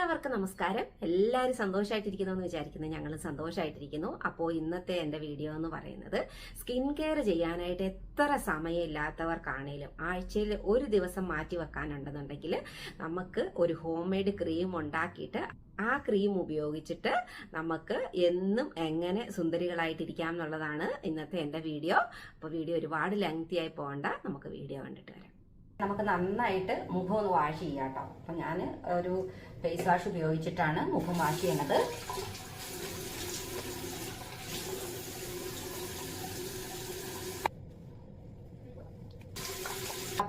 എല്ലാവർക്കും നമസ്കാരം. എല്ലാവരും സന്തോഷമായിട്ടിരിക്കുന്നു എന്ന് വിചാരിക്കുന്നു. ഞങ്ങൾ സന്തോഷമായിട്ടിരിക്കുന്നു അപ്പോൾ ഇന്നത്തെ എന്റെ വീഡിയോ എന്ന് പറയുന്നത് സ്കിൻ കെയർ ചെയ്യാനായിട്ട് എത്ര സമയമില്ലാത്തവർക്കാണേലും ആഴ്ചയിൽ ഒരു ദിവസം മാറ്റി വെക്കാനുണ്ടെന്നുണ്ടെങ്കിൽ നമുക്ക് ഒരു ഹോം മെയ്ഡ് ക്രീം ഉണ്ടാക്കിയിട്ട് ആ ക്രീം ഉപയോഗിച്ചിട്ട് നമുക്ക് എന്നും എങ്ങനെ സുന്ദരികളായിട്ടിരിക്കാം എന്നുള്ളതാണ് ഇന്നത്തെ എന്റെ വീഡിയോ. അപ്പോൾ വീഡിയോ ഒരുപാട് ലെങ്തി ആയി പോകണ്ട. നമുക്ക് വീഡിയോ കണ്ടിട്ട് വരാം. നമുക്ക് നന്നായിട്ട് മുഖം ഒന്ന് വാഷ് ചെയ്യാം കേട്ടോ. അപ്പം ഞാൻ ഒരു ഫേസ് വാഷ് ഉപയോഗിച്ചിട്ടാണ് മുഖം വാഷ് ചെയ്യണത്.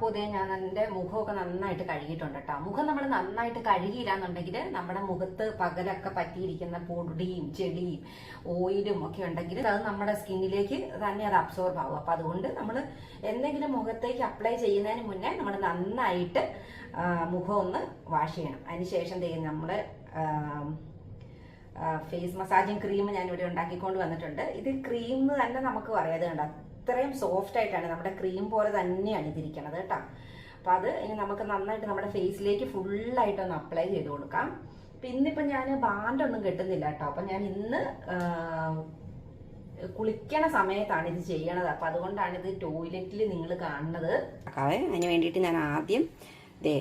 അപ്പോൾ ഇതേ ഞാൻ എന്റെ മുഖമൊക്കെ നന്നായിട്ട് കഴുകിയിട്ടുണ്ട് കേട്ടോ. മുഖം നമ്മൾ നന്നായിട്ട് കഴുകിയില്ല എന്നുണ്ടെങ്കിൽ നമ്മുടെ മുഖത്ത് പകലൊക്കെ പറ്റിയിരിക്കുന്ന പൊടിയും ചെളിയും ഓയിലും ഒക്കെ ഉണ്ടെങ്കിൽ അത് നമ്മുടെ സ്കിന്നിലേക്ക് തന്നെ അത് അബ്സോർബ് ആവും. അപ്പം അതുകൊണ്ട് നമ്മൾ എന്തെങ്കിലും മുഖത്തേക്ക് അപ്ലൈ ചെയ്യുന്നതിന് മുന്നേ നമ്മൾ നന്നായിട്ട് മുഖം ഒന്ന് വാഷ് ചെയ്യണം. അതിനുശേഷം ചെയ്യുന്ന നമ്മൾ ഫേസ് മസാജിങ് ക്രീം ഞാൻ ഇവിടെ ഉണ്ടാക്കിക്കൊണ്ട് വന്നിട്ടുണ്ട്. ഇത് ക്രീം തന്നെ നമുക്ക് പറയാതെ ഇത് കണ്ട? അത്രയും സോഫ്റ്റ് ആയിട്ടാണ് നമ്മുടെ ക്രീം പോലെ തന്നെയാണ് ഇതിരിക്കണത് കേട്ടോ. അപ്പം അത് ഇനി നമുക്ക് നന്നായിട്ട് നമ്മുടെ ഫേസിലേക്ക് ഫുള്ളായിട്ട് ഒന്ന് അപ്ലൈ ചെയ്ത് കൊടുക്കാം. അപ്പം ഇന്നിപ്പം ഞാൻ ബാൻഡൊന്നും കിട്ടുന്നില്ല കേട്ടോ. അപ്പം ഞാൻ ഇന്ന് കുളിക്കണ സമയത്താണ് ഇത് ചെയ്യണത്. അപ്പം അതുകൊണ്ടാണ് ഇത് ടോയ്ലറ്റിൽ നിങ്ങൾ കാണുന്നത്. അതിന് വേണ്ടിയിട്ട് ഞാൻ ആദ്യം ദേ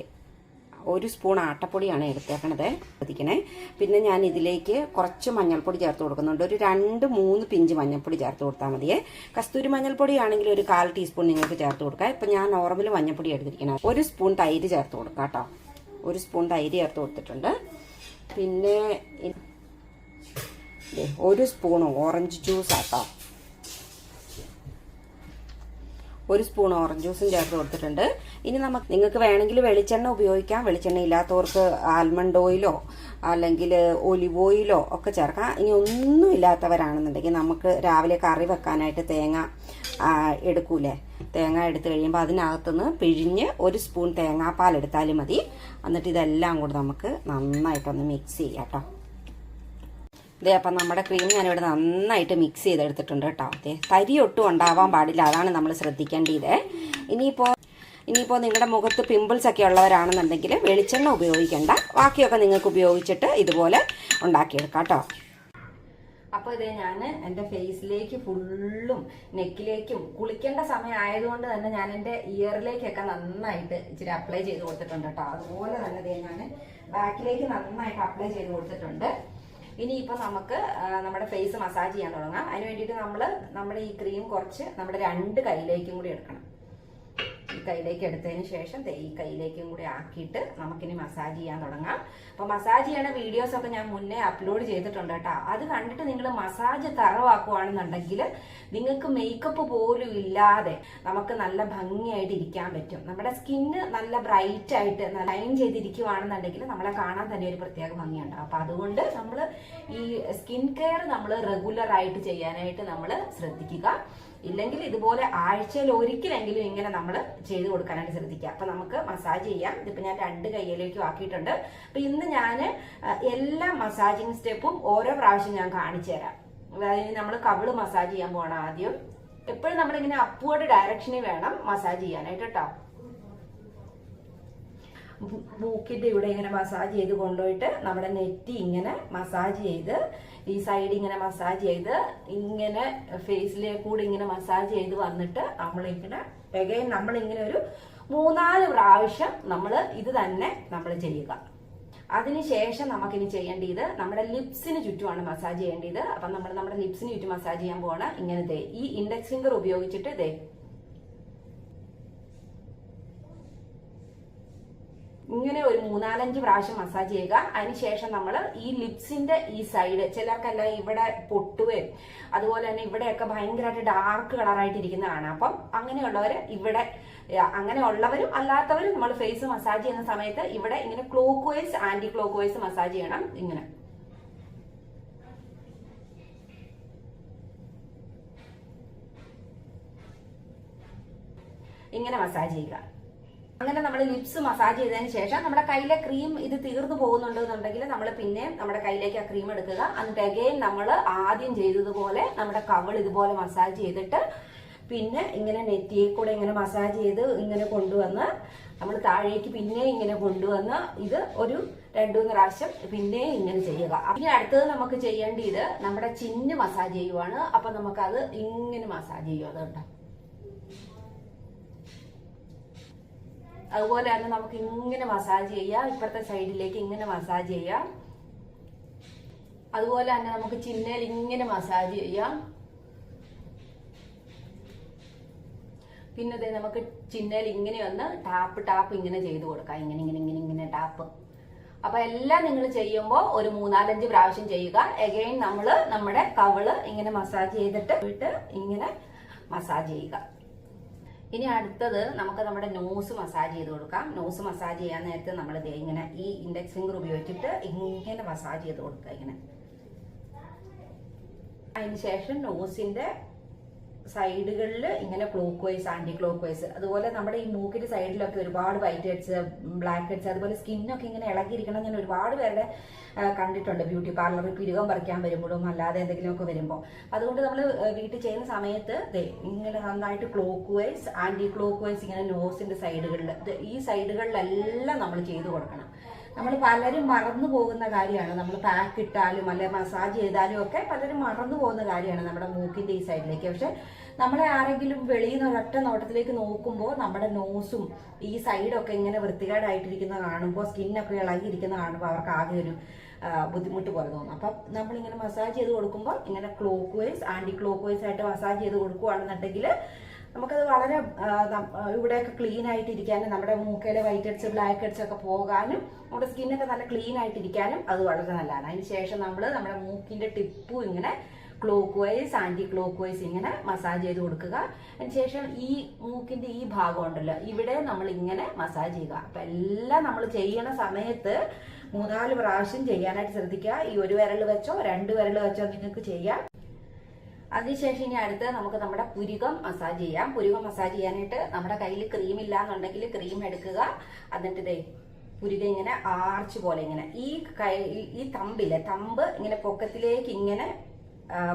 ഒരു സ്പൂൺ ആട്ടപ്പൊടിയാണ് എടുത്തേക്കണത്. ശ്രദ്ധിക്കണേ പിന്നെ ഞാൻ ഇതിലേക്ക് കുറച്ച് മഞ്ഞൾപ്പൊടി ചേർത്ത് കൊടുക്കുന്നുണ്ട്. ഒരു രണ്ട് മൂന്ന് പിഞ്ച് മഞ്ഞൾപ്പൊടി ചേർത്ത് കൊടുത്താൽ മതിയേ. കസ്തൂരി മഞ്ഞൾപ്പൊടി ആണെങ്കിൽ ഒരു കാൽ ടീസ്പൂൺ നിങ്ങൾക്ക് ചേർത്ത് കൊടുക്കാം. ഇപ്പം ഞാൻ നോർമൽ മഞ്ഞൾപ്പൊടി എടുത്തിരിക്കണം. ഒരു സ്പൂൺ തൈര് ചേർത്ത് കൊടുക്കാം കേട്ടോ. ഒരു സ്പൂൺ തൈര് ചേർത്ത് കൊടുത്തിട്ടുണ്ട്. പിന്നെ ഒരു സ്പൂൺ ഓറഞ്ച് ജ്യൂസ് ആട്ടോ ഒരു സ്പൂൺ ഓറഞ്ച് ജ്യൂസും ചേർത്ത് കൊടുത്തിട്ടുണ്ട്. ഇനി നമുക്ക് നിങ്ങൾക്ക് വേണമെങ്കിൽ വെളിച്ചെണ്ണ ഉപയോഗിക്കാം. വെളിച്ചെണ്ണ ഇല്ലാത്തവർക്ക് ആൽമണ്ട് ഓയിലോ അല്ലെങ്കിൽ ഒലിവ് ഓയിലോ ഒക്കെ ചേർക്കാം. ഇനി ഒന്നും ഇല്ലാത്തവരാണെന്നുണ്ടെങ്കിൽ നമുക്ക് രാവിലെ കറി വെക്കാനായിട്ട് തേങ്ങ എടുക്കൂലേ? തേങ്ങ എടുത്തു കഴിയുമ്പോൾ അതിനകത്തുനിന്ന് പിഴിഞ്ഞ് ഒരു സ്പൂൺ തേങ്ങാപ്പാൽ എടുത്താലും മതി. എന്നിട്ട് ഇതെല്ലാം കൂടെ നമുക്ക് നന്നായിട്ടൊന്ന് മിക്സ് ചെയ്യാം കേട്ടോ. ഇതേ അപ്പം നമ്മുടെ ക്രീം ഞാനിവിടെ നന്നായിട്ട് മിക്സ് ചെയ്തെടുത്തിട്ടുണ്ട് കേട്ടോ. അതെ തരി ഒട്ടും ഉണ്ടാവാൻ പാടില്ല. അതാണ് നമ്മൾ ശ്രദ്ധിക്കേണ്ടത്. ഇനിയിപ്പോൾ ഇനിയിപ്പോൾ നിങ്ങളുടെ മുഖത്ത് പിമ്പിൾസ് ഒക്കെ ഉള്ളവരാണെന്നുണ്ടെങ്കിൽ വെളിച്ചെണ്ണ ഉപയോഗിക്കേണ്ട. ബാക്കിയൊക്കെ നിങ്ങൾക്ക് ഉപയോഗിച്ചിട്ട് ഇതുപോലെ ഉണ്ടാക്കിയെടുക്കാം കേട്ടോ. അപ്പോൾ ഇതേ ഞാൻ എന്റെ ഫേസിലേക്ക് ഫുള്ളും നെക്കിലേക്കും കുളിക്കേണ്ട സമയം ആയതുകൊണ്ട് തന്നെ ഞാൻ എന്റെ ഇയറിലേക്കൊക്കെ നന്നായിട്ട് ഇച്ചിരി അപ്ലൈ ചെയ്ത് കൊടുത്തിട്ടുണ്ട് കേട്ടോ. അതുപോലെ തന്നെ ഇതേ ഞാൻ ബാക്കിലേക്ക് നന്നായിട്ട് അപ്ലൈ ചെയ്ത് കൊടുത്തിട്ടുണ്ട്. ഇനിയിപ്പോൾ നമുക്ക് നമ്മുടെ ഫേസ് മസാജ് ചെയ്യാൻ തുടങ്ങാം. അതിന് വേണ്ടിയിട്ട് നമ്മൾ നമ്മുടെ ഈ ക്രീം കുറച്ച് നമ്മുടെ രണ്ട് കൈയിലേക്കും കൂടി എടുക്കണം. ഈ കൈയിലേക്ക് എടുത്തതിന് ശേഷം ഈ കൈയിലേക്കും കൂടി ആക്കിയിട്ട് നമുക്കിനി മസാജ് ചെയ്യാൻ തുടങ്ങാം. അപ്പോൾ മസാജ് ചെയ്യണ വീഡിയോസ് ഒക്കെ ഞാൻ മുന്നേ അപ്ലോഡ് ചെയ്തിട്ടുണ്ട് കേട്ടോ. അത് കണ്ടിട്ട് നിങ്ങൾ മസാജ് തറവാക്കുവാണെന്നുണ്ടെങ്കിൽ നിങ്ങൾക്ക് മേക്കപ്പ് പോലും ഇല്ലാതെ നമുക്ക് നല്ല ഭംഗിയായിട്ട് ഇരിക്കാൻ പറ്റും. നമ്മുടെ സ്കിന്ന് നല്ല ബ്രൈറ്റ് ആയിട്ട് ലൈൻ ചെയ്തിരിക്കുവാണെന്നുണ്ടെങ്കിൽ നമ്മളെ കാണാൻ തന്നെ ഒരു പ്രത്യേക ഭംഗിയുണ്ടാവും അപ്പൊ അതുകൊണ്ട് നമ്മൾ ഈ സ്കിൻ കെയർ നമ്മൾ റെഗുലർ ആയിട്ട് ചെയ്യാനായിട്ട് നമ്മൾ ശ്രദ്ധിക്കുക. ഇല്ലെങ്കിൽ ഇതുപോലെ ആഴ്ചയിൽ ഒരിക്കലെങ്കിലും ഇങ്ങനെ നമ്മൾ ചെയ്തു കൊടുക്കാനായിട്ട് ശ്രദ്ധിക്കുക. അപ്പൊ നമുക്ക് മസാജ് ചെയ്യാം. ഇതിപ്പോ ഞാൻ രണ്ട് കൈയിലേക്കും ആക്കിയിട്ടുണ്ട്. അപ്പൊ ഇന്ന് ഞാൻ എല്ലാ മസാജിങ് സ്റ്റെപ്പും ഓരോ പ്രാവശ്യം ഞാൻ കാണിച്ചു തരാം. അതായത് നമ്മൾ കവിൾ മസാജ് ചെയ്യാൻ പോകണം ആദ്യം. എപ്പോഴും നമ്മളിങ്ങനെ അപ്വേർഡ് ഡയറക്ഷനിൽ വേണം മസാജ് ചെയ്യാനായിട്ട് കേട്ടോ മൂ- മൂക്കിന്റെ ഇവിടെ ഇങ്ങനെ മസാജ് ചെയ്ത് കൊണ്ടുപോയിട്ട് നമ്മുടെ നെറ്റി ഇങ്ങനെ മസാജ് ചെയ്ത് ഈ സൈഡ് ഇങ്ങനെ മസാജ് ചെയ്ത് ഇങ്ങനെ ഫേസിലെ കൂടെ ഇങ്ങനെ മസാജ് ചെയ്ത് വന്നിട്ട് നമ്മളിങ്ങനെ എഗൈൻ നമ്മളിങ്ങനെ ഒരു മൂന്നാൽ പ്രാവശ്യം നമ്മൾ ഇത് തന്നെ നമ്മൾ ചെയ്യുക. അതിനുശേഷം നമുക്കിനി ചെയ്യേണ്ടത് നമ്മുടെ ലിപ്സിന് ചുറ്റുമാണ് മസാജ് ചെയ്യേണ്ടത്. അപ്പം നമ്മൾ നമ്മുടെ ലിപ്സിന് ചുറ്റും മസാജ് ചെയ്യാൻ പോവാണ്. ഇങ്ങനെ ദേ ഈ ഇൻഡെക്സ് ഫിംഗർ ഉപയോഗിച്ചിട്ട് ദേ ഇങ്ങനെ ഒരു മൂന്നാലഞ്ച് പ്രാവശ്യം മസാജ് ചെയ്യുക. അതിനുശേഷം നമ്മൾ ഈ ലിപ്സിന്റെ ഈ സൈഡ് ചിലർക്കല്ല ഇവിടെ പൊട്ടുകയും അതുപോലെ തന്നെ ഇവിടെയൊക്കെ ഭയങ്കരമായിട്ട് ഡാർക്ക് കളറായിട്ട് ഇരിക്കുന്നതാണ്. അപ്പം അങ്ങനെയുള്ളവർ ഇവിടെ അങ്ങനെ ഉള്ളവരും അല്ലാത്തവരും നമ്മൾ ഫേസ് മസാജ് ചെയ്യുന്ന സമയത്ത് ഇവിടെ ഇങ്ങനെ clockwise anticlockwise massage ചെയ്യണം ഇങ്ങനെ. ഇങ്ങനെ മസാജ് ചെയ്യുക. അങ്ങനെ നമ്മൾ ലിപ്സ് മസാജ് ചെയ്തതിന് ശേഷം നമ്മുടെ കയ്യിലെ ക്രീം ഇത് തീർന്നു പോകുന്നുണ്ടെന്നുണ്ടെങ്കിൽ നമ്മൾ പിന്നെ നമ്മുടെ കയ്യിലേക്ക് ആ ക്രീം എടുക്കുക. എന്നിട്ട് അഗെയിൻ നമ്മൾ ആദ്യം ചെയ്തതുപോലെ നമ്മുടെ കവൾ ഇതുപോലെ മസാജ് ചെയ്തിട്ട് പിന്നെ ഇങ്ങനെ നെറ്റിയെ കൂടെ ഇങ്ങനെ മസാജ് ചെയ്ത് ഇങ്ങനെ കൊണ്ടുവന്ന് നമ്മൾ താഴേക്ക് പിന്നെ ഇങ്ങനെ കൊണ്ടുവന്ന് ഇത് ഒരു രണ്ടു മൂന്ന് പ്രാവശ്യം പിന്നെ ഇങ്ങനെ ചെയ്യുക. ഇനി അടുത്തത് നമുക്ക് ചെയ്യേണ്ടത് നമ്മുടെ ചിന്ന് മസാജ് ചെയ്യുവാണ്. അപ്പൊ നമുക്കത് ഇങ്ങനെ മസാജ് ചെയ്യുക അതുകൊണ്ട് അതുപോലെ തന്നെ നമുക്ക് ഇങ്ങനെ മസാജ് ചെയ്യാം. ഇപ്പുറത്തെ സൈഡിലേക്ക് ഇങ്ങനെ മസാജ് ചെയ്യാം. അതുപോലെ തന്നെ നമുക്ക് ചിന്നയിൽ ഇങ്ങനെ മസാജ് ചെയ്യാം. പിന്നെ നമുക്ക് ചിന്നയിൽ ഇങ്ങനെ ഒന്ന് ടാപ്പ് ടാപ്പ് ഇങ്ങനെ ചെയ്ത് കൊടുക്കാം. ഇങ്ങനെ ഇങ്ങനെ ഇങ്ങനെ ഇങ്ങനെ ടാപ്പ് അപ്പൊ എല്ലാം നിങ്ങൾ ചെയ്യുമ്പോൾ ഒരു മൂന്നാലഞ്ച് പ്രാവശ്യം ചെയ്യുക. എഗെയിൻ നമ്മൾ നമ്മുടെ കവൾ ഇങ്ങനെ മസാജ് ചെയ്തിട്ട് പോയിട്ട് ഇങ്ങനെ മസാജ് ചെയ്യുക. ഇനി അടുത്തത് നമുക്ക് നമ്മുടെ നോസ് മസാജ് ചെയ്ത് കൊടുക്കാം. നോസ് മസാജ് ചെയ്യാൻ നേരത്തെ നമ്മൾ ദേ ഇങ്ങനെ ഈ ഇൻഡെക്സ് ഫിംഗർ ഉപയോഗിച്ചിട്ട് ഇങ്ങനെ മസാജ് ചെയ്ത് കൊടുക്കുക ഇങ്ങനെ. അതിന് ശേഷം നോസിന്റെ സൈഡുകളിൽ ഇങ്ങനെ clockwise anticlockwise അതുപോലെ നമ്മുടെ ഈ മൂക്കിന്റെ സൈഡിലൊക്കെ ഒരുപാട് വൈറ്റ് ഹെഡ്സ് ബ്ലാക്ക് ഹെഡ്സ് അതുപോലെ സ്കിന്നൊക്കെ ഇങ്ങനെ ഇളകിയിരിക്കണം ഞാൻ ഒരുപാട് പേരുടെ കണ്ടിട്ടുണ്ട്. ബ്യൂട്ടി പാർലറിൽ പിരുകം പറിക്കാൻ വരുമ്പോഴും അല്ലാതെ എന്തെങ്കിലുമൊക്കെ വരുമ്പോൾ അതുകൊണ്ട് നമ്മൾ വീട്ടിൽ ചെയ്യുന്ന സമയത്ത് ഇങ്ങനെ നന്നായിട്ട് clockwise anticlockwise ഇങ്ങനെ നോസിന്റെ സൈഡുകളിൽ ഈ സൈഡുകളിലെല്ലാം നമ്മൾ ചെയ്തു കൊടുക്കണം. നമ്മൾ പലരും മറന്നു പോകുന്ന കാര്യമാണ്. നമ്മൾ പാക്ക് ഇട്ടാലും അല്ലെ മസാജ് ചെയ്താലും ഒക്കെ പലരും മറന്നു പോകുന്ന കാര്യമാണ് നമ്മുടെ മൂക്കിന്റെ ഈ സൈഡിലേക്ക് പക്ഷെ നമ്മളെ ആരെങ്കിലും വെളിയിൽ നിന്ന് ഒരൊറ്റ നോട്ടത്തിലേക്ക് നോക്കുമ്പോൾ നമ്മുടെ നോസും ഈ സൈഡൊക്കെ ഇങ്ങനെ വൃത്തികേടായിട്ടിരിക്കുന്ന കാണുമ്പോൾ സ്കിന്നൊക്കെ ഇളകിയിരിക്കുന്ന കാണുമ്പോൾ അവർക്ക് ആകെ ഒരു ബുദ്ധിമുട്ട് പോലെ തോന്നും. അപ്പം നമ്മളിങ്ങനെ മസാജ് ചെയ്ത് കൊടുക്കുമ്പോൾ ഇങ്ങനെ clockwise anticlockwise ആയിട്ട് മസാജ് ചെയ്ത് കൊടുക്കുകയാണെന്നുണ്ടെങ്കിൽ നമുക്കത് വളരെ ഇവിടെയൊക്കെ ക്ലീൻ ആയിട്ടിരിക്കാനും നമ്മുടെ മൂക്കയിലെ വൈറ്റ് ഹെഡ്സ് ബ്ലാക്ക് ഒക്കെ പോകാനും നമ്മുടെ സ്കിന്നൊക്കെ നല്ല ക്ലീൻ ആയിട്ടിരിക്കാനും അത് വളരെ നല്ലതാണ്. അതിന് ശേഷം നമ്മൾ നമ്മുടെ മൂക്കിന്റെ ടിപ്പും ഇങ്ങനെ clockwise anticlockwise ഇങ്ങനെ മസാജ് ചെയ്ത് കൊടുക്കുക. അതിനുശേഷം ഈ മൂക്കിന്റെ ഈ ഭാഗം ഉണ്ടല്ലോ ഇവിടെ നമ്മൾ ഇങ്ങനെ മസാജ് ചെയ്യുക. അപ്പൊ എല്ലാം നമ്മൾ ചെയ്യണ സമയത്ത് മൂന്നാൽ പ്രാവശ്യം ചെയ്യാനായിട്ട് ശ്രദ്ധിക്കുക. ഈ ഒരു വിരൽ വെച്ചോ രണ്ട് വിരൽ വെച്ചോ നിങ്ങൾക്ക് ചെയ്യാം. അതിനുശേഷം ഇനി അടുത്ത് നമുക്ക് നമ്മുടെ പുരുകം മസാജ് ചെയ്യാം. പുരുകം മസാജ് ചെയ്യാനായിട്ട് നമ്മുടെ കയ്യിൽ ക്രീം ഇല്ല എന്നുണ്ടെങ്കിൽ ക്രീം എടുക്കുക. എന്നിട്ട് ഇതേ പുരുക ഇങ്ങനെ ആർച്ച് പോലെ ഇങ്ങനെ. ഈ കൈ ഈ- തമ്പിൽ തമ്പ് ഇങ്ങനെ പൊക്കത്തിലേക്ക് ഇങ്ങനെ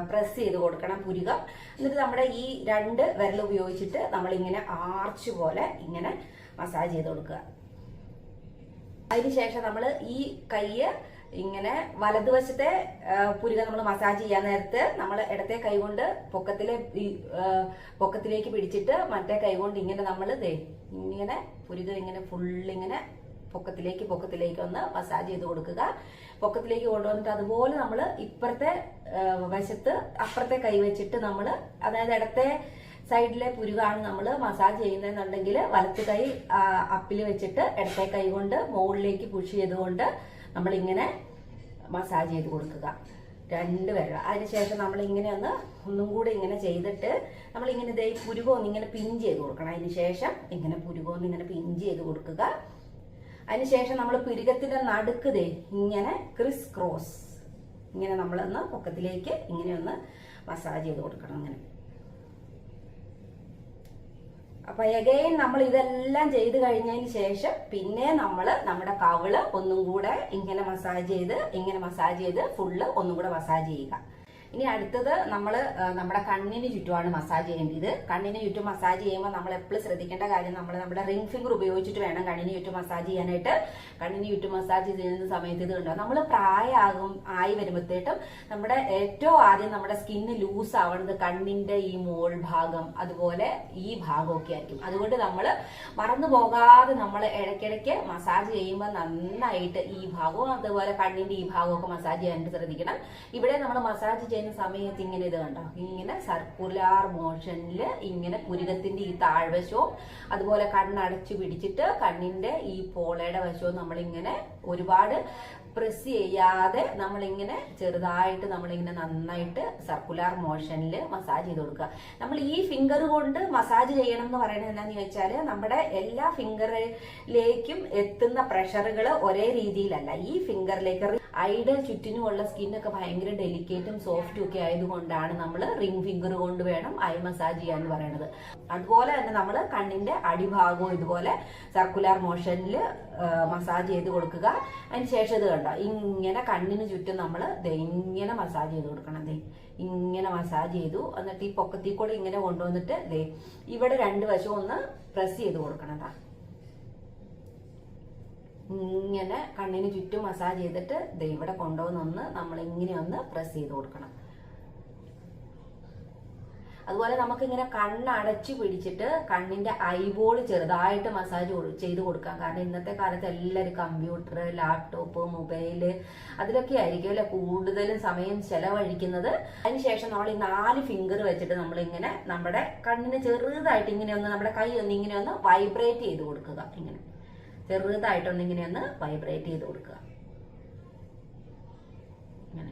പ്രസ് ചെയ്ത് കൊടുക്കണം പുരുകം. എന്നിട്ട് നമ്മുടെ ഈ രണ്ട് വിരൽ ഉപയോഗിച്ചിട്ട് നമ്മൾ ഇങ്ങനെ ആർച്ച് പോലെ ഇങ്ങനെ മസാജ് ചെയ്ത് കൊടുക്കുക. അതിനുശേഷം നമ്മൾ ഈ കൈയ്യ് ഇങ്ങനെ വലതുവശത്തെ പുരുക നമ്മൾ മസാജ് ചെയ്യാൻ നേരത്തെ നമ്മൾ ഇടത്തെ കൈ കൊണ്ട് പൊക്കത്തിലെ പൊക്കത്തിലേക്ക് പിടിച്ചിട്ട് മറ്റേ കൈ കൊണ്ട് ഇങ്ങനെ നമ്മൾ ഇങ്ങനെ പുരുക ഇങ്ങനെ ഫുള്ള് ഇങ്ങനെ പൊക്കത്തിലേക്ക് പൊക്കത്തിലേക്ക് ഒന്ന് മസാജ് ചെയ്ത് കൊടുക്കുക. പൊക്കത്തിലേക്ക് കൊണ്ടുവന്നിട്ട് അതുപോലെ നമ്മൾ ഇപ്പുറത്തെ വശത്ത് അപ്പുറത്തെ കൈ വെച്ചിട്ട് നമ്മൾ അതായത് ഇടത്തെ സൈഡിലെ പുരുകാണ് നമ്മൾ മസാജ് ചെയ്യുന്നതെന്നുണ്ടെങ്കിൽ വലത്ത് കൈ അപ്പിൽ വെച്ചിട്ട് ഇടത്തെ കൈ കൊണ്ട് മുകളിലേക്ക് പുഷ് ചെയ്തുകൊണ്ട് നമ്മൾ ഇങ്ങനെ മസാജ് ചെയ്ത് കൊടുക്കുക. രണ്ട് വിരൽ അതിനുശേഷം നമ്മൾ ഇങ്ങനെ ഒന്ന് ഒന്നും കൂടെ ഇങ്ങനെ ചെയ്തിട്ട് നമ്മളിങ്ങനെ ഇതേ ദേ ഈ പുരുകം ഒന്ന് ഇങ്ങനെ പിഞ്ച് ചെയ്ത് കൊടുക്കണം. അതിനുശേഷം ഇങ്ങനെ പുരുകൊന്ന് ഇങ്ങനെ പിഞ്ച് ചെയ്ത് കൊടുക്കുക. അതിനുശേഷം നമ്മൾ പുരുകത്തിന്റെ നടുക്ക് ദേ ഇങ്ങനെ ക്രിസ് ക്രോസ് ഇങ്ങനെ നമ്മളൊന്ന് പൊക്കത്തിലേക്ക് ഇങ്ങനെ ഒന്ന് മസാജ് ചെയ്ത് കൊടുക്കണം ഇങ്ങനെ. അപ്പൊ എഗെയിൻ നമ്മൾ ഇതെല്ലാം ചെയ്ത് കഴിഞ്ഞതിന് ശേഷം പിന്നെ നമ്മൾ നമ്മുടെ കവിൾ ഒന്നും കൂടെ ഇങ്ങനെ മസാജ് ചെയ്ത് ഇങ്ങനെ മസാജ് ചെയ്ത് ഫുള്ള് ഒന്നും കൂടെ മസാജ് ചെയ്യുക. ഇനി അടുത്തത് നമ്മൾ നമ്മുടെ കണ്ണിന് ചുറ്റുമാണ് മസാജ് ചെയ്യേണ്ടത് കണ്ണിന് ചുറ്റും മസാജ് ചെയ്യുമ്പോൾ നമ്മൾ എപ്പോഴും ശ്രദ്ധിക്കേണ്ട കാര്യം നമ്മൾ നമ്മുടെ റിംഗ് ഫിംഗർ ഉപയോഗിച്ചിട്ട് വേണം കണ്ണിന് ചുറ്റും മസാജ് ചെയ്യാനായിട്ട്. കണ്ണിന് ചുറ്റും മസാജ് ചെയ്യുന്ന സമയത്ത് ഇത് കണ്ടോ? നമ്മൾ പ്രായമാകും ആയി വരുമ്പോഴത്തേട്ടും നമ്മുടെ ഏറ്റവും ആദ്യം നമ്മുടെ സ്കിന്ന് ലൂസ് ആവുന്നത് കണ്ണിന്റെ ഈ മോൾ ഭാഗം അതുപോലെ ഈ ഭാഗമൊക്കെ ആയിരിക്കും. അതുകൊണ്ട് നമ്മൾ മറന്നു പോകാതെ നമ്മൾ ഇടയ്ക്കിടയ്ക്ക് മസാജ് ചെയ്യുമ്പോൾ നന്നായിട്ട് ഈ ഭാഗവും അതുപോലെ കണ്ണിന്റെ ഈ ഭാഗവും ഒക്കെ മസാജ് ചെയ്യാനായിട്ട് ശ്രദ്ധിക്കണം. ഇവിടെ നമ്മൾ മസാജ് ചെയ്യുന്ന സമയത്ത് ഇങ്ങനെ ഇത് കണ്ടോ? ഇങ്ങനെ സർക്കുലാർ മോഷനിൽ ഇങ്ങനെ പുരുകത്തിന്റെ ഈ താഴ്വശവും അതുപോലെ കണ്ണടച്ചു പിടിച്ചിട്ട് കണ്ണിന്റെ ഈ പോളയുടെ വശവും നമ്മളിങ്ങനെ ഒരുപാട് പ്രസ് ചെയ്യാതെ നമ്മളിങ്ങനെ ചെറുതായിട്ട് നമ്മളിങ്ങനെ നന്നായിട്ട് സർക്കുലർ മോഷനിൽ മസാജ് ചെയ്ത് കൊടുക്കുക. നമ്മൾ ഈ ഫിംഗർ കൊണ്ട് മസാജ് ചെയ്യണം എന്ന് പറയുന്നത് എന്താണെന്ന് ചോദിച്ചാൽ നമ്മുടെ എല്ലാ ഫിംഗറിലേക്കും എത്തുന്ന പ്രഷറുകൾ ഒരേ രീതിയിലല്ല. ഈ ഫിംഗറിലേക്ക് ഐയുടെ ചുറ്റിനുമുള്ള സ്കിന്നൊക്കെ ഭയങ്കര ഡെലിക്കേറ്റും സോഫ്റ്റും ഒക്കെ ആയതുകൊണ്ടാണ് നമ്മൾ റിംഗ് ഫിംഗർ കൊണ്ട് വേണം ഐ മസാജ് ചെയ്യാൻ പറയുന്നത് അതുപോലെ തന്നെ നമ്മൾ കണ്ണിന്റെ അടിഭാഗവും ഇതുപോലെ സർക്കുലർ മോഷനിൽ മസാജ് ചെയ്ത് കൊടുക്കുക. അതിന് ശേഷം ഇത് കണ്ടോ? ഇങ്ങനെ കണ്ണിന് ചുറ്റും നമ്മൾ ഇങ്ങനെ മസാജ് ചെയ്ത് കൊടുക്കണം ദേ. ഇങ്ങനെ മസാജ് ചെയ്തു. എന്നിട്ട് ഈ പൊക്കത്തിൽ കൂടെ ഇങ്ങനെ കൊണ്ടുവന്നിട്ട് ദേ ഇവിടെ രണ്ട് വശവും ഒന്ന് പ്രസ് ചെയ്ത് കൊടുക്കണം താ ഇങ്ങനെ കണ്ണിന് ചുറ്റും മസാജ് ചെയ്തിട്ട് ദേ ഇവിടെ കൊണ്ടുവന്നൊന്ന് നമ്മൾ ഇങ്ങനെ ഒന്ന് പ്രസ് ചെയ്ത് കൊടുക്കണം. അതുപോലെ നമുക്ക് ഇങ്ങനെ കണ്ണടച്ചു പിടിച്ചിട്ട് കണ്ണിന്റെ ഐബോൾ ചെറുതായിട്ട് മസാജ് ചെയ്ത് കൊടുക്കാം. കാരണം ഇന്നത്തെ കാലത്ത് എല്ലാവരും കമ്പ്യൂട്ടർ ലാപ്ടോപ്പ് മൊബൈൽ അതിലൊക്കെ ആയിരിക്കും അല്ലെ കൂടുതലും സമയം ചെലവഴിക്കുന്നത്. അതിനുശേഷം നമ്മൾ ഈ നാല് ഫിംഗർ വെച്ചിട്ട് നമ്മൾ ഇങ്ങനെ നമ്മുടെ കണ്ണിന് ചെറുതായിട്ട് ഇങ്ങനെ ഒന്ന് നമ്മുടെ കൈ ഒന്ന് ഇങ്ങനെ ഒന്ന് വൈബ്രേറ്റ് ചെയ്ത് കൊടുക്കുക. ഇങ്ങനെ. ചെറുതായിട്ടൊന്ന് ഇങ്ങനെ ഒന്ന് വൈബ്രേറ്റ് ചെയ്ത് കൊടുക്കുക ഇങ്ങനെ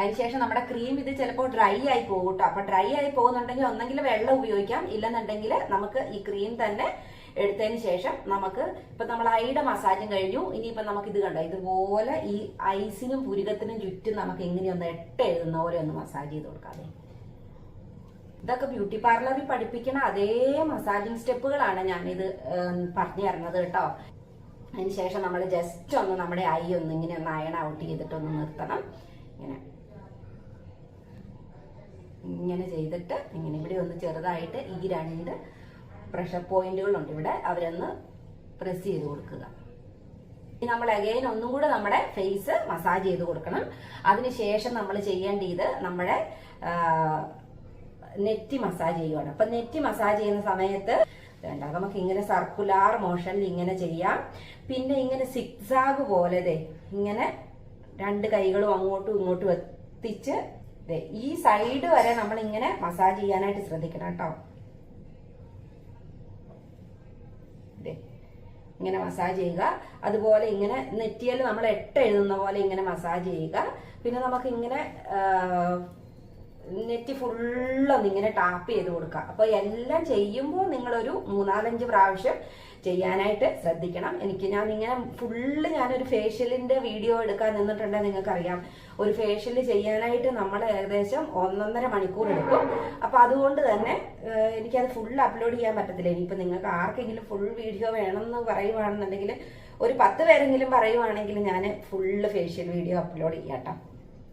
അതിനുശേഷം നമ്മുടെ ക്രീം ഇത് ചിലപ്പോൾ ഡ്രൈ ആയി പോകും കേട്ടോ അപ്പൊ ഡ്രൈ ആയി പോകുന്നുണ്ടെങ്കിൽ ഒന്നെങ്കിൽ വെള്ളം ഉപയോഗിക്കാം. ഇല്ലെന്നുണ്ടെങ്കിൽ നമുക്ക് ഈ ക്രീം തന്നെ എടുത്തതിന് ശേഷം നമുക്ക് ഇപ്പൊ നമ്മൾ ഐയുടെ മസാജും കഴിഞ്ഞു. ഇനിയിപ്പൊ നമുക്ക് ഇത് കണ്ടോ? ഇതുപോലെ ഈ ഐസിനും പുരുകത്തിനും ചുറ്റും നമുക്ക് ഇങ്ങനെയൊന്ന് എട്ട് എഴുതുന്ന പോലെ ഒന്ന് മസാജ് ചെയ്ത് കൊടുക്കാതെ ഇതൊക്കെ ബ്യൂട്ടി പാർലറിൽ പഠിപ്പിക്കണ അതേ മസാജിങ് സ്റ്റെപ്പുകളാണ് ഞാനിത് പറഞ്ഞു തരുന്നത് കേട്ടോ. അതിനുശേഷം നമ്മൾ ജസ്റ്റ് ഒന്ന് നമ്മുടെ ഐ ഒന്ന് ഇങ്ങനെ ഒന്ന് അയൺ ഔട്ട് ചെയ്തിട്ടൊന്ന് നിർത്തണം. ഇങ്ങനെ. ഇങ്ങനെ ചെയ്തിട്ട് ഇങ്ങനെ ഇവിടെ ഒന്ന് ചെറുതായിട്ട് ഈ രണ്ട് പ്രഷർ പോയിന്റുകളുണ്ട് ഇവിടെ അവരൊന്ന് പ്രസ് ചെയ്ത് കൊടുക്കുക. ഇനി നമ്മൾ അഗൈൻ ഒന്നും കൂടെ നമ്മുടെ ഫേസ് മസാജ് ചെയ്ത് കൊടുക്കണം. അതിനുശേഷം നമ്മൾ ചെയ്യേണ്ടത് നമ്മുടെ നെറ്റി മസാജ് ചെയ്യുവാണ്. അപ്പൊ നെറ്റി മസാജ് ചെയ്യുന്ന സമയത്ത് വേണ്ട നമുക്ക് ഇങ്ങനെ സർക്കുലാർ മോഷനിൽ ഇങ്ങനെ ചെയ്യാം. പിന്നെ ഇങ്ങനെ സിക്സാഗ് പോലെ ഇങ്ങനെ രണ്ട് കൈകളും അങ്ങോട്ടും ഇങ്ങോട്ടും എത്തിച്ച് ഈ സൈഡ് വരെ നമ്മൾ ഇങ്ങനെ മസാജ് ചെയ്യാനായിട്ട് ശ്രദ്ധിക്കണം കേട്ടോ. ഇങ്ങനെ മസാജ് ചെയ്യുക. അതുപോലെ ഇങ്ങനെ നെറ്റിയിൽ നമ്മൾ എട്ട് എഴുതുന്ന പോലെ ഇങ്ങനെ മസാജ് ചെയ്യുക. പിന്നെ നമുക്ക് ഇങ്ങനെ നെറ്റ് ഫുള്ളൊന്ന് ഇങ്ങനെ ടാപ്പ് ചെയ്ത് കൊടുക്കുക. അപ്പോൾ എല്ലാം ചെയ്യുമ്പോൾ നിങ്ങളൊരു മൂന്നാലഞ്ച് പ്രാവശ്യം ചെയ്യാനായിട്ട് ശ്രദ്ധിക്കണം. എനിക്ക് ഞാൻ ഇങ്ങനെ ഫുള്ള് ഞാനൊരു ഫേഷ്യലിന്റെ വീഡിയോ എടുക്കാൻ നിന്നിട്ടുണ്ടെങ്കിൽ നിങ്ങൾക്കറിയാം. ഒരു ഫേഷ്യൽ ചെയ്യാനായിട്ട് നമ്മൾ ഏകദേശം ഒന്നൊന്നര മണിക്കൂർ എടുക്കും. അപ്പൊ അതുകൊണ്ട് തന്നെ എനിക്കത് ഫുൾ അപ്ലോഡ് ചെയ്യാൻ പറ്റത്തില്ല. ഇനിയിപ്പോ നിങ്ങൾക്ക് ആർക്കെങ്കിലും ഫുൾ വീഡിയോ വേണമെന്ന് പറയുവാണെന്നുണ്ടെങ്കിൽ ഒരു പത്ത് പേരെങ്കിലും പറയുവാണെങ്കിൽ ഞാൻ ഫുള്ള് ഫേഷ്യൽ വീഡിയോ അപ്ലോഡ് ചെയ്യാം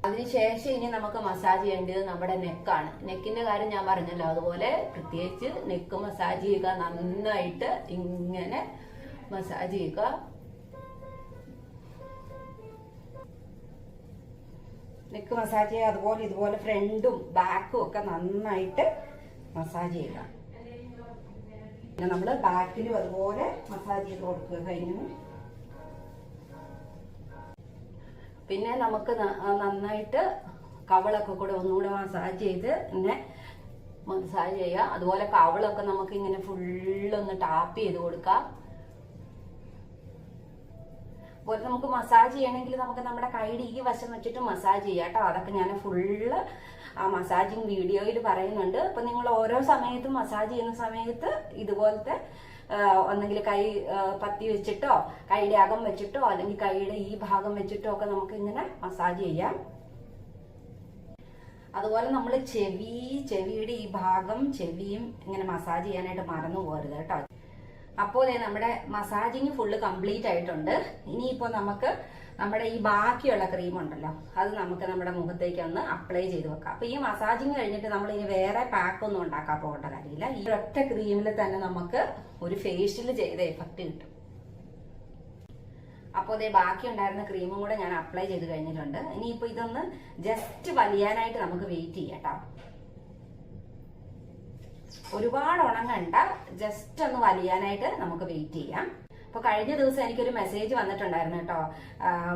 അതിനുശേഷം ഇനി നമുക്ക് മസാജ് ചെയ്യേണ്ടത് നമ്മുടെ നെക്കാണ് നെക്കിന്റെ കാര്യം ഞാൻ പറഞ്ഞല്ലോ. അതുപോലെ പ്രത്യേകിച്ച് നെക്ക് മസാജ് ചെയ്യുക നന്നായിട്ട് ഇങ്ങനെ മസാജ് ചെയ്യുക. നെക്ക് മസാജ് ചെയ്യുക അതുപോലെ ഇതുപോലെ ഫ്രണ്ടും ബാക്കും ഒക്കെ നന്നായിട്ട് മസാജ് ചെയ്യുക. പിന്നെ നമ്മൾ ബാക്കിലും അതുപോലെ മസാജ് ചെയ്ത് കൊടുക്കുക. കഴിഞ്ഞു. പിന്നെ നമുക്ക് നന്നായിട്ട് കവളൊക്കെ കൂടെ ഒന്നുകൂടെ മസാജ് ചെയ്ത് പിന്നെ മസാജ് ചെയ്യുക. അതുപോലെ കവളൊക്കെ നമുക്ക് ഇങ്ങനെ ഫുള്ളൊന്ന് ടാപ്പ് ചെയ്ത് കൊടുക്കാം അതുപോലെ നമുക്ക് മസാജ് ചെയ്യണമെങ്കിൽ നമുക്ക് നമ്മുടെ കൈയുടെ ഈ വശം വെച്ചിട്ട് മസാജ് ചെയ്യാം കേട്ടോ. അതൊക്കെ ഞാൻ ഫുള്ള് ആ മസാജിങ് വീഡിയോയിൽ പറയുന്നുണ്ട്. അപ്പൊ നിങ്ങൾ ഓരോ സമയത്തും മസാജ് ചെയ്യുന്ന സമയത്ത് ഇതുപോലത്തെ ഒന്നെങ്കിൽ കൈ പത്തി വെച്ചിട്ടോ കൈയുടെ അകം വെച്ചിട്ടോ അല്ലെങ്കിൽ കൈയുടെ ഈ ഭാഗം വെച്ചിട്ടോ ഒക്കെ നമുക്ക് ഇങ്ങനെ മസാജ് ചെയ്യാം. അതുപോലെ നമ്മൾ ചെവി ചെവിയുടെ ഈ ഭാഗം ചെവിയും ഇങ്ങനെ മസാജ് ചെയ്യാനായിട്ട് മറന്നു പോകരുത് കേട്ടോ. അപ്പോൾ നമ്മുടെ മസാജിങ് ഫുള്ള് കംപ്ലീറ്റ് ആയിട്ടുണ്ട്. ഇനിയിപ്പോൾ നമുക്ക് നമ്മുടെ ഈ ബാക്കിയുള്ള ക്രീം ഉണ്ടല്ലോ അത് നമുക്ക് നമ്മുടെ മുഖത്തേക്ക് ഒന്ന് അപ്ലൈ ചെയ്ത് വെക്കാം. അപ്പൊ ഈ മസാജിങ് കഴിഞ്ഞിട്ട് നമ്മൾ ഇനി വേറെ പാക്ക് ഒന്നും ഉണ്ടാക്കാൻ പോകേണ്ട കാര്യമില്ല. ഈ ഒറ്റ ക്രീമിൽ തന്നെ നമുക്ക് ഒരു ഫേഷ്യൽ ചെയ്ത എഫക്റ്റ് കിട്ടും. അപ്പോൾ അതേ ബാക്കി ഉണ്ടായിരുന്ന ക്രീമും കൂടെ ഞാൻ അപ്ലൈ ചെയ്ത് കഴിഞ്ഞിട്ടുണ്ട്. ഇനിയിപ്പോൾ ഇതൊന്ന് ജസ്റ്റ് വലിയാനായിട്ട് നമുക്ക് വെയിറ്റ് ചെയ്യാം ഒരുപാട് ഉണങ്ങണ്ട ജസ്റ്റ് ഒന്ന് വലിയാനായിട്ട് നമുക്ക് വെയിറ്റ് ചെയ്യാം. അപ്പൊ കഴിഞ്ഞ ദിവസം എനിക്കൊരു മെസ്സേജ് വന്നിട്ടുണ്ടായിരുന്നു കേട്ടോ.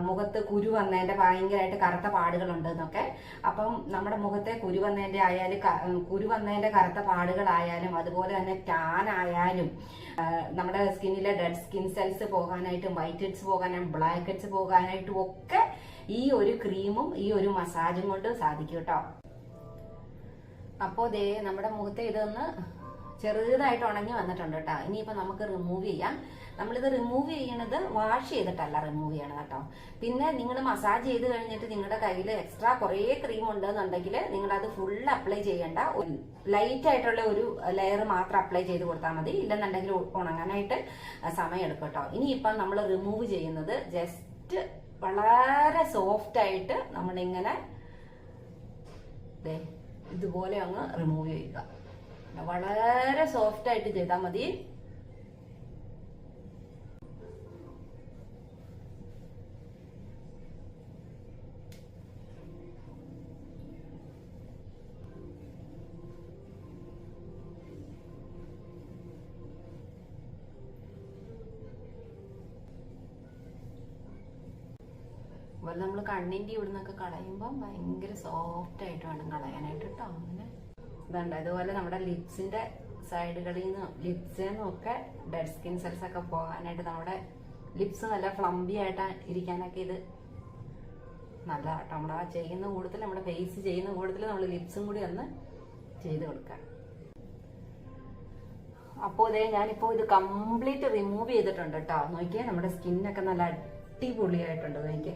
മുഖത്ത് കുരു വന്നതിന്റെ ഭയങ്കരമായിട്ട് കറുത്ത പാടുകളുണ്ട് എന്നൊക്കെ. അപ്പം നമ്മുടെ മുഖത്തെ കുരു വന്നതിന്റെ ആയാലും കുരു വന്നതിന്റെ കറുത്ത പാടുകളായാലും അതുപോലെ തന്നെ ടാൻ ആയാലും നമ്മുടെ സ്കിന്നിലെ ഡെഡ് സ്കിൻ സെൽസ് പോകാനായിട്ടും വൈറ്റ് ഹെഡ്സ് പോകാനായിട്ടും ബ്ലാക്ക് ഹെഡ്സ് പോകാനായിട്ടും ഒക്കെ ഈ ഒരു ക്രീമും ഈ ഒരു മസാജും കൊണ്ട് സാധിക്കും കേട്ടോ. അപ്പോൾ ദേ നമ്മുടെ മുഖത്തെ ഇതൊന്ന് ചെറുതായിട്ട് ഉണങ്ങി വന്നിട്ടുണ്ട് കേട്ടോ. ഇനിയിപ്പോൾ നമുക്ക് റിമൂവ് ചെയ്യാം. നമ്മളിത് റിമൂവ് ചെയ്യണത് വാഷ് ചെയ്തിട്ടല്ല റിമൂവ് ചെയ്യണം കേട്ടോ. പിന്നെ നിങ്ങൾ മസാജ് ചെയ്ത് കഴിഞ്ഞിട്ട് നിങ്ങളുടെ കയ്യിൽ എക്സ്ട്രാ കുറേ ക്രീം ഉണ്ടെന്നുണ്ടെങ്കിൽ നിങ്ങൾ അത് ഫുൾ അപ്ലൈ ചെയ്യേണ്ട ലൈറ്റ് ആയിട്ടുള്ള ഒരു ലെയർ മാത്രം അപ്ലൈ ചെയ്ത് കൊടുത്താൽ മതി. ഇല്ലെന്നുണ്ടെങ്കിൽ ഉണങ്ങാനായിട്ട് സമയം എടുക്കും കേട്ടോ. ഇനിയിപ്പം നമ്മൾ റിമൂവ് ചെയ്യുന്നത് ജസ്റ്റ് വളരെ സോഫ്റ്റ് ആയിട്ട് നമ്മളിങ്ങനെ ഇതുപോലെ അങ്ങ് റിമൂവ് ചെയ്യുക. വളരെ സോഫ്റ്റ് ആയിട്ട് ചെയ്താൽ മതി. അതുപോലെ നമ്മൾ കണ്ണിന്റെ ഇവിടുന്നൊക്കെ കളയുമ്പോൾ ഭയങ്കര സോഫ്റ്റ് ആയിട്ട് വേണം കളയാനായിട്ട് കേട്ടോ അങ്ങനെ ഇതുണ്ട് അതുപോലെ നമ്മുടെ ലിപ്സിന്റെ സൈഡുകളിൽ നിന്നും ലിപ്സിൽ നിന്നും ഒക്കെ ഡെഡ് സ്കിൻ സെൽസ് ഒക്കെ പോകാനായിട്ട് നമ്മുടെ ലിപ്സ് നല്ല ഫ്ലംബി ആയിട്ട് ഇരിക്കാനൊക്കെ ഇത് നല്ലതാട്ടോ. നമ്മൾ ആ ചെയ്യുന്ന കൂടുതൽ നമ്മുടെ ഫേസ് ചെയ്യുന്ന കൂടുതൽ നമ്മൾ ലിപ്സും കൂടി ഒന്ന് ചെയ്ത് കൊടുക്കാം. അപ്പോൾ ഇതേ ഞാനിപ്പോൾ ഇത് കംപ്ലീറ്റ് റിമൂവ് ചെയ്തിട്ടുണ്ട് കേട്ടോ നോക്കിയേ നമ്മുടെ സ്കിന്നൊക്കെ നല്ല അടിപൊളിയായിട്ടുണ്ട്. നോക്കിയേ.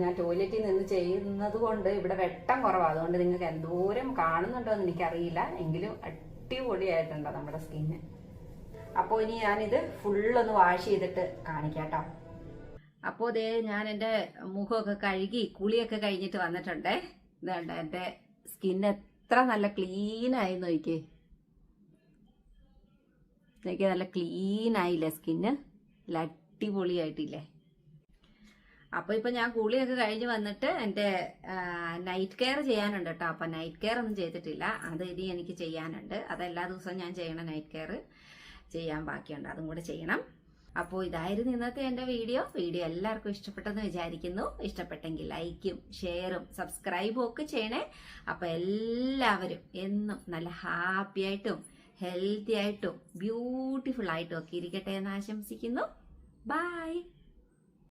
ഞാൻ ടോയ്ലറ്റിൽ നിന്ന് ചെയ്യുന്നത് കൊണ്ട് ഇവിടെ വെട്ടം കുറവാണ് അതുകൊണ്ട് നിങ്ങൾക്ക് എന്തോരം കാണുന്നുണ്ടോ എന്ന് എനിക്കറിയില്ല. എങ്കിലും അടിപൊളിയായിട്ടുണ്ടോ നമ്മുടെ സ്കിന്ന് അപ്പോൾ ഇനി ഞാനിത് ഫുള്ളൊന്ന് വാഷ് ചെയ്തിട്ട് കാണിക്കാം കേട്ടോ അപ്പോൾ ഇതേ ഞാൻ എന്റെ മുഖമൊക്കെ കഴുകി കുളിയൊക്കെ കഴിഞ്ഞിട്ട് വന്നിട്ടുണ്ടേ. ഇതുണ്ട് എന്റെ സ്കിൻ എത്ര നല്ല ക്ലീൻ ആയി നോക്കിയേ. നോക്കിയാൽ നല്ല ക്ലീൻ ആയില്ലേ സ്കിന്ന് നല്ല അടിപൊളിയായിട്ടില്ലേ? അപ്പോൾ ഇപ്പൊ ഞാൻ കുളിയൊക്കെ കഴിഞ്ഞ് വന്നിട്ട് എന്റെ നൈറ്റ് കെയർ ചെയ്യാനുണ്ട് കേട്ടോ. അപ്പം നൈറ്റ് കെയർ ഒന്നും ചെയ്തിട്ടില്ല. അത് ഇനി എനിക്ക് ചെയ്യാനുണ്ട്. അത് എല്ലാ ദിവസവും ഞാൻ ചെയ്യണം നൈറ്റ് കെയർ ചെയ്യാൻ ബാക്കിയുണ്ട്. അതും കൂടെ ചെയ്യണം. അപ്പോൾ ഇതായിരുന്നു ഇന്നത്തെ എന്റെ വീഡിയോ. വീഡിയോ എല്ലാവർക്കും ഇഷ്ടപ്പെട്ടെന്ന് വിചാരിക്കുന്നു. ഇഷ്ടപ്പെട്ടെങ്കിൽ ലൈക്കും ഷെയറും സബ്സ്ക്രൈബും ഒക്കെ ചെയ്യണേ. അപ്പോൾ എല്ലാവരും എന്നും നല്ല ഹാപ്പി ആയിട്ടും ഹെൽത്തി ആയിട്ടും ബ്യൂട്ടിഫുൾ ആയിട്ടും ഒക്കെ ഇരിക്കട്ടെ എന്ന് ആശംസിക്കുന്നു. ബൈ